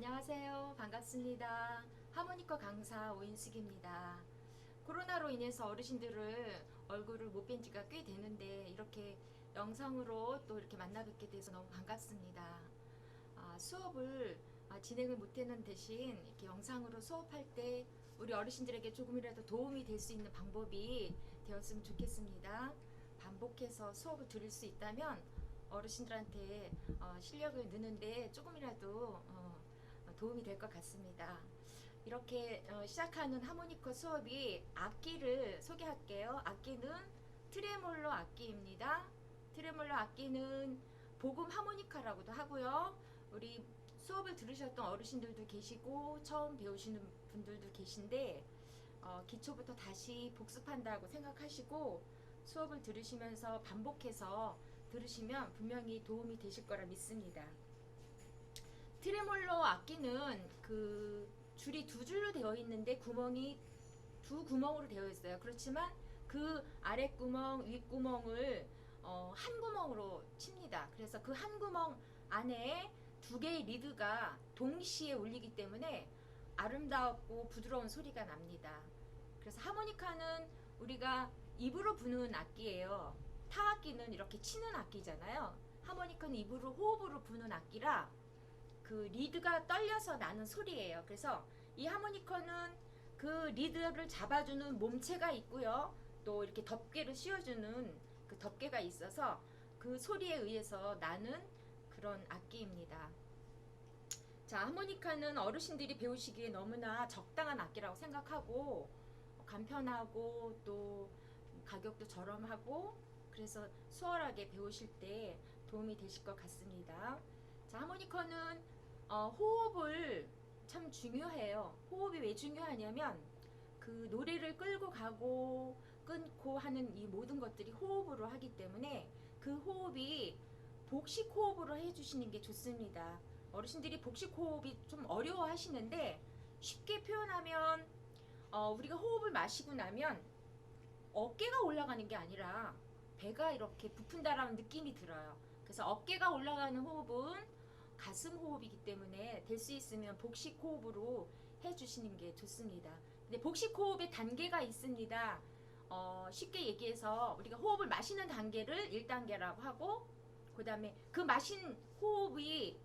안녕하세요. 반갑습니다. 하모니커 강사 오인숙입니다. 코로나로 인해서 어르신들을 얼굴을 못 뵌 지가 꽤 되는데 이렇게 영상으로 또 이렇게 만나 뵙게 돼서 너무 반갑습니다. 아, 수업을 아, 진행을 못하는 대신 이렇게 영상으로 수업할 때 우리 어르신들에게 조금이라도 도움이 될 수 있는 방법이 되었으면 좋겠습니다. 반복해서 수업을 들을 수 있다면 어르신들한테 어, 실력을 느는데 조금이라도 어, 도움이 될 것 같습니다. 이렇게 어, 시작하는 하모니커 수업이 악기를 소개할게요. 악기는 트레몰로 악기입니다. 트레몰로 악기는 복음 하모니카라고도 하고요. 우리 수업을 들으셨던 어르신들도 계시고 처음 배우시는 분들도 계신데 어, 기초부터 다시 복습한다고 생각하시고 수업을 들으시면서 반복해서 들으시면 분명히 도움이 되실 거라 믿습니다. 트레몰로 악기는 그 줄이 두 줄로 되어 있는데 구멍이 두 구멍으로 되어 있어요. 그렇지만 그 아래 구멍, 윗 구멍을 어, 한 구멍으로 칩니다. 그래서 그 한 구멍 안에 두 개의 리드가 동시에 울리기 때문에 아름답고 부드러운 소리가 납니다. 그래서 하모니카는 우리가 입으로 부는 악기예요. 타악기는 이렇게 치는 악기잖아요. 하모니카는 입으로 호흡으로 부는 악기라 그 리드가 떨려서 나는 소리예요. 그래서 이 하모니커는 그 리드를 잡아주는 몸체가 있고요. 또 이렇게 덮개를 씌워주는 그 덮개가 있어서 그 소리에 의해서 나는 그런 악기입니다. 자, 하모니카는 어르신들이 배우시기에 너무나 적당한 악기라고 생각하고 간편하고 또 가격도 저렴하고 그래서 수월하게 배우실 때 도움이 되실 것 같습니다. 자, 하모니커는 어, 호흡을 참 중요해요. 호흡이 왜 중요하냐면 그 노래를 끌고 가고 끊고 하는 이 모든 것들이 호흡으로 하기 때문에 그 호흡이 복식 호흡으로 해주시는 게 좋습니다. 어르신들이 복식 호흡이 좀 어려워 하시는데 쉽게 표현하면 어, 우리가 호흡을 마시고 나면 어깨가 올라가는 게 아니라 배가 이렇게 부푼다라는 느낌이 들어요. 그래서 어깨가 올라가는 호흡은 가슴 호흡이기 때문에 될 수 있으면 복식 호흡으로 해주시는 게 좋습니다. 근데 복식 호흡의 단계가 있습니다. 어, 쉽게 얘기해서 우리가 호흡을 마시는 단계를 1단계라고 하고 그 다음에 그 마신 호흡이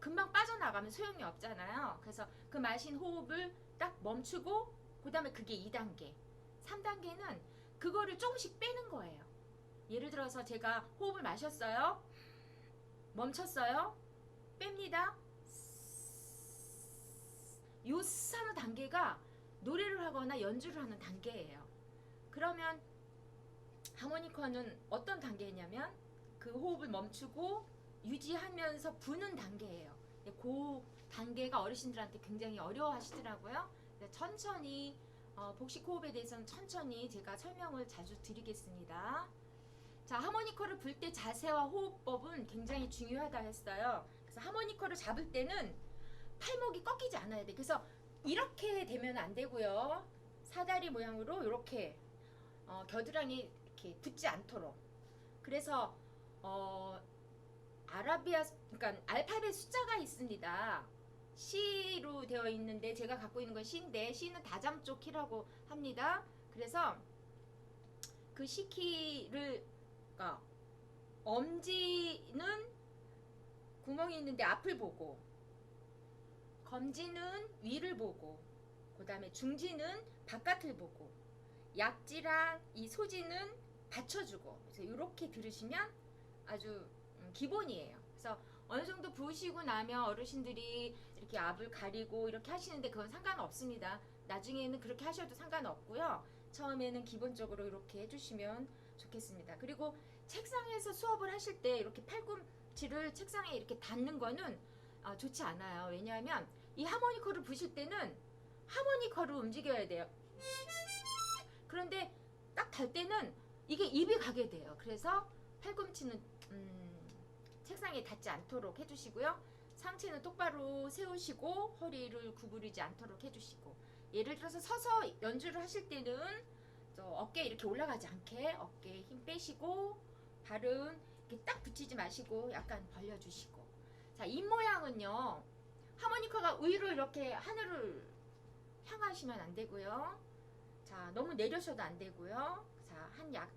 금방 빠져나가면 소용이 없잖아요. 그래서 그 마신 호흡을 딱 멈추고 그 다음에 그게 2단계. 3단계는 그거를 조금씩 빼는 거예요. 예를 들어서 제가 호흡을 마셨어요. 멈췄어요. 뺍니다. 요 하는 단계가 노래를 하거나 연주를 하는 단계예요. 그러면 하모니커는 어떤 단계냐면 그 호흡을 멈추고 유지하면서 부는 단계예요. 그 단계가 어르신들한테 굉장히 어려워하시더라고요. 천천히 어, 복식 호흡에 대해서는 천천히 제가 설명을 자주 드리겠습니다. 자, 하모니커를 불 때 자세와 호흡법은 굉장히 중요하다 했어요. 그래서 하모니커를 잡을 때는 팔목이 꺾이지 않아야 돼. 그래서 이렇게 되면 안 되고요. 사다리 모양으로 이렇게 어, 겨드랑이 이렇게 붙지 않도록. 그래서 어, 아라비아 그러니까 알파벳 숫자가 있습니다. C로 되어 있는데 제가 갖고 있는 건 C인데 C는 다잠 쪽 키라고 합니다. 그래서 그 C 키를 그러니까 엄지는 구멍이 있는데 앞을 보고 검지는 위를 보고 그 다음에 중지는 바깥을 보고 약지랑 이 소지는 받쳐주고 그래서 이렇게 들으시면 아주 음, 기본이에요. 그래서 어느 정도 부으시고 나면 어르신들이 이렇게 앞을 가리고 이렇게 하시는데 그건 상관없습니다. 나중에는 그렇게 하셔도 상관없고요. 처음에는 기본적으로 이렇게 해주시면 좋겠습니다. 그리고 책상에서 수업을 하실 때 이렇게 팔꿈 치를 책상에 이렇게 닿는 거는 어, 좋지 않아요. 왜냐하면 이 하모니커를 부실 때는 하모니커를 움직여야 돼요. 그런데 딱달 때는 이게 입이 가게 돼요. 그래서 팔꿈치는 음, 책상에 닿지 않도록 해주시고요. 상체는 똑바로 세우시고 허리를 구부리지 않도록 해주시고 예를 들어서 서서 연주를 하실 때는 저 어깨 이렇게 올라가지 않게 어깨에 힘 빼시고 발은 이렇게 딱 붙이지 마시고 약간 벌려주시고 자 입 모양은요 하모니카가 위로 이렇게 하늘을 향하시면 안 되고요. 자, 너무 내려셔도 안 되고요. 자, 한 약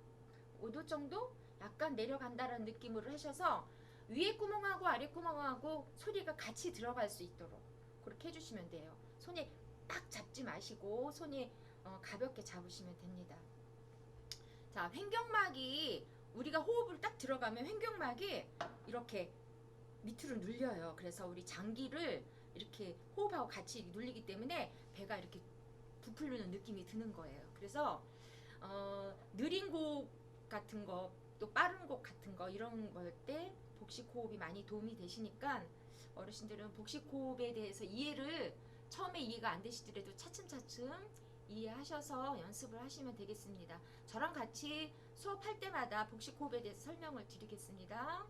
5도 정도 약간 내려간다는 느낌으로 하셔서 위에 구멍하고 아래 구멍하고 소리가 같이 들어갈 수 있도록 그렇게 해주시면 돼요. 손에 딱 잡지 마시고 손이 어, 가볍게 잡으시면 됩니다. 자, 횡격막이 우리가 호흡을 딱 들어가면 횡격막이 이렇게 밑으로 눌려요. 그래서 우리 장기를 이렇게 호흡하고 같이 눌리기 때문에 배가 이렇게 부풀리는 느낌이 드는 거예요. 그래서 어, 느린 곡 같은 거, 또 빠른 곡 같은 거 이런 걸 때 복식 호흡이 많이 도움이 되시니까 어르신들은 복식 호흡에 대해서 이해를 처음에 이해가 안 되시더라도 차츰차츰 이해하셔서 연습을 하시면 되겠습니다. 저랑 같이 수업할 때마다 복식 호흡에 대해서 설명을 드리겠습니다.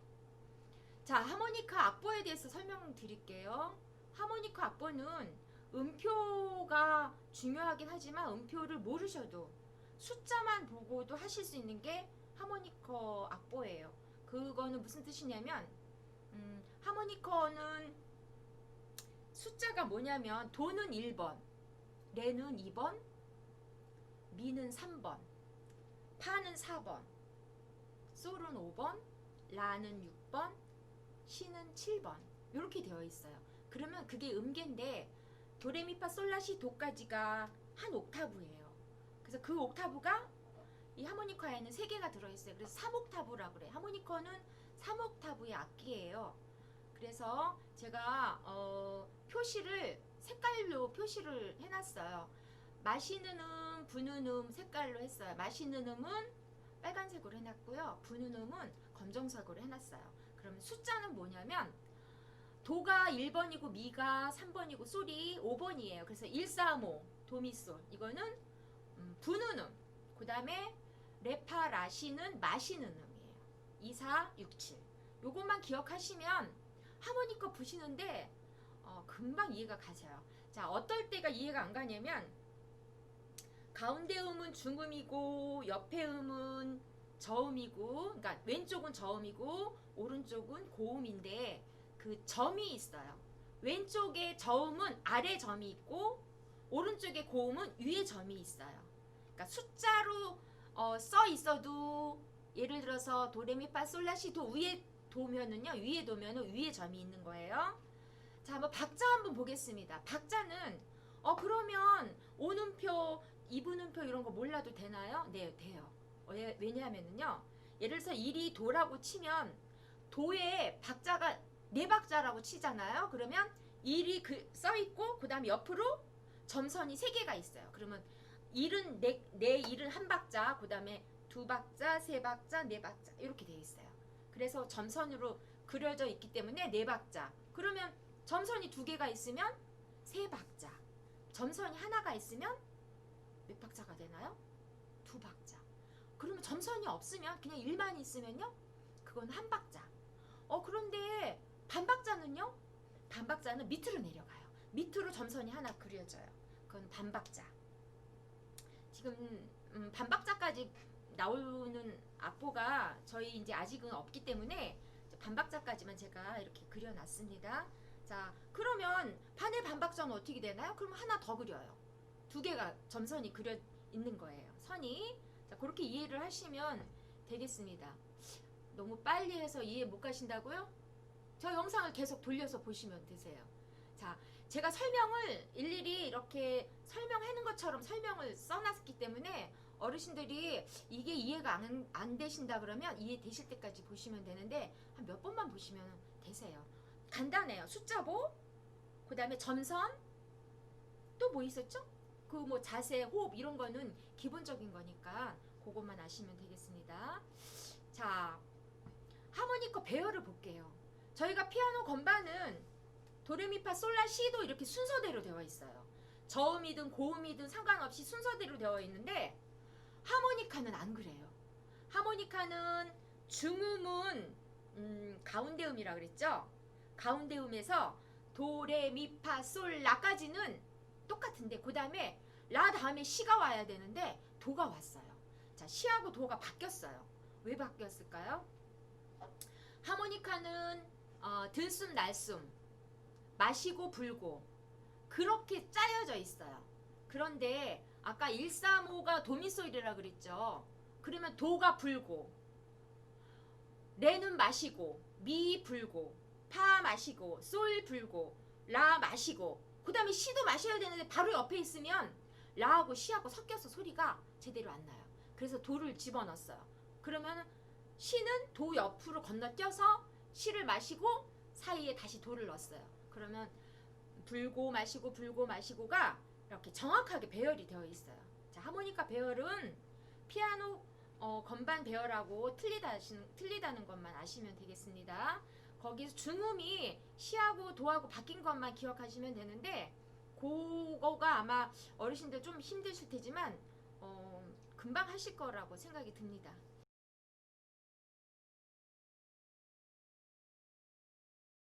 자, 하모니카 악보에 대해서 설명드릴게요. 하모니카 악보는 음표가 중요하긴 하지만 음표를 모르셔도 숫자만 보고도 하실 수 있는 게 하모니커 악보예요. 그거는 무슨 뜻이냐면 음, 하모니커는 숫자가 뭐냐면 도는 1번, 레는 2번, 미는 3번, 파는 4번, 솔은 5번, 라는 6번, 시는 7번 이렇게 되어 있어요. 그러면 그게 음계인데 도레미파 솔라시 도까지가 한 옥타브예요. 그래서 그 옥타브가 이 하모니카에는 세 개가 들어있어요. 그래서 3옥타브라고 그래. 하모니커는 3옥타브의 악기예요. 그래서 제가 어, 표시를 색깔로 표시를 해놨어요. 마시는 음, 부는 음 색깔로 했어요. 마시는 음은 빨간색으로 해놨고요. 부는 음은 검정색으로 해놨어요. 그러면 숫자는 뭐냐면 도가 1번이고 미가 3번이고 솔이 5번이에요. 그래서 1, 3, 5 도미솔 이거는 음, 부는 음. 그 다음에 레파 라시는 마시는 음이에요. 2, 4, 6, 7 요것만 기억하시면 하모니커 부시는데 어, 금방 이해가 가져요. 자 어떨 때가 이해가 안 가냐면 가운데 음은 중음이고 옆에 음은 저음이고 그러니까 왼쪽은 저음이고 오른쪽은 고음인데 그 점이 있어요. 왼쪽에 저음은 아래 점이 있고 오른쪽에 고음은 위에 점이 있어요. 그러니까 숫자로 어, 써 있어도 예를 들어서 도레미파솔라시 도 위에 도면은요 위에 도면은 위에 점이 있는 거예요. 자 한번 박자 한번 보겠습니다. 박자는 어 그러면 오는표, 이분음표 이런 거 몰라도 되나요? 네 돼요. 왜, 왜냐하면은요 예를 들어서 일이 도라고 치면 도에 박자가 네 박자라고 치잖아요. 그러면 일이 그 써 있고 그다음 옆으로 점선이 세 개가 있어요. 그러면 일은 네, 네 일은 한 박자, 그다음에 두 박자, 세 박자, 네 박자 이렇게 돼 있어요. 그래서 점선으로 그려져 있기 때문에 네 박자. 그러면 점선이 두 개가 있으면 세 박자. 점선이 하나가 있으면 몇 박자가 되나요? 두 박자. 그러면 점선이 없으면 그냥 일만 있으면요? 그건 한 박자. 어 그런데 반박자는요? 반박자는 밑으로 내려가요. 밑으로 점선이 하나 그려져요. 그건 반박자. 지금 음, 반박자까지 나오는 악보가 저희 이제 아직은 없기 때문에 반박자까지만 제가 이렇게 그려놨습니다. 자, 그러면 반의 반박자는 어떻게 되나요? 그럼 하나 더 그려요. 두 개가 점선이 그려 있는 거예요. 선이. 자, 그렇게 이해를 하시면 되겠습니다. 너무 빨리 해서 이해 못 가신다고요? 저 영상을 계속 돌려서 보시면 되세요. 자, 제가 설명을 일일이 이렇게 설명하는 것처럼 설명을 써놨기 때문에 어르신들이 이게 이해가 안, 안 되신다 그러면 이해되실 때까지 보시면 되는데 한 몇 번만 보시면 되세요. 간단해요. 숫자보, 그 다음에 점선, 또 뭐 있었죠? 그 뭐 자세, 호흡 이런 거는 기본적인 거니까 그것만 아시면 되겠습니다. 자, 하모니커 배열을 볼게요. 저희가 피아노 건반은 도레미파 솔라 시도 이렇게 순서대로 되어 있어요. 저음이든 고음이든 상관없이 순서대로 되어 있는데 하모니카는 안 그래요. 하모니카는 중음은 음, 가운데 음이라 그랬죠. 가운데 음에서 도레미파 솔 라까지는 똑같은데 그 다음에 라 다음에 시가 와야 되는데 도가 왔어요. 자 시하고 도가 바뀌었어요. 왜 바뀌었을까요? 하모니카는 어, 들숨 날숨 마시고 불고 그렇게 짜여져 있어요. 그런데 아까 135가 도미솔이라 그랬죠. 그러면 도가 불고 레는 마시고 미 불고 파 마시고 솔 불고 라 마시고 그 다음에 시도 마셔야 되는데 바로 옆에 있으면 라하고 시하고 섞여서 소리가 제대로 안 나요. 그래서 도를 집어넣었어요. 그러면 시는 도 옆으로 건너뛰어서 시를 마시고 사이에 다시 도를 넣었어요. 그러면 불고 마시고 불고 마시고가 이렇게 정확하게 배열이 되어 있어요. 자, 하모니카 배열은 피아노 어, 건반 배열하고 틀리다, 틀리다는 것만 아시면 되겠습니다. 거기서 중음이 시하고 도하고 바뀐 것만 기억하시면 되는데 그거가 아마 어르신들 좀 힘드실 테지만 어, 금방 하실 거라고 생각이 듭니다.